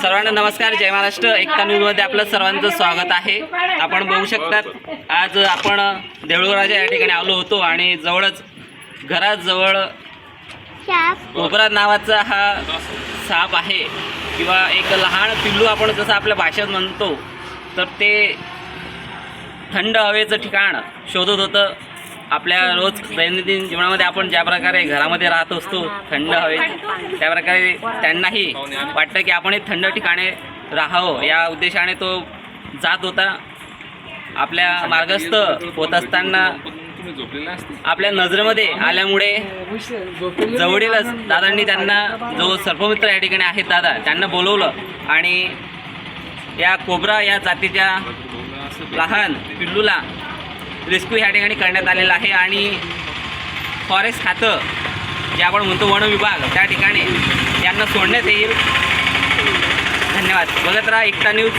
सर्वांना नमस्कार जय महाराष्ट्र. एकता न्यूजमध्ये आपलं सर्वांचं स्वागत आहे. आपण बघू शकतात आज आपण देऊळराजा या ठिकाणी आलो होतो आणि जवळच घराजवळ कोबरा नावाचा हा साप आहे किंवा एक लहान पिल्लू आपण जसं आपल्या भाषेत म्हणतो तर ते थंड हवेचं ठिकाण शोधत होतं. आपल्या रोज दैनंदिन जीवनामध्ये आपण ज्या प्रकारे घरामध्ये राहत असतो थंड हवे त्या प्रकारे त्यांनाही वाटतं की आपण थंड ठिकाणी राहावं. या उद्देशाने तो जात होता. आपल्या मार्गस्थ होत असताना आपल्या नजरेमध्ये आल्यामुळे जवळीलच दादांनी त्यांना जो सर्पमित्र या ठिकाणी आहेत दादा त्यांना बोलवलं. आणि या कोबरा या जातीच्या लहान पिल्लूला रेस्क्यू ह्या ठिकाणी करण्यात आलेला आहे आणि फॉरेस्ट खातं जे आपण म्हणतो वन विभाग त्या ठिकाणी यांना सोडण्यात येईल. धन्यवाद. बघत राहा एकता न्यूज.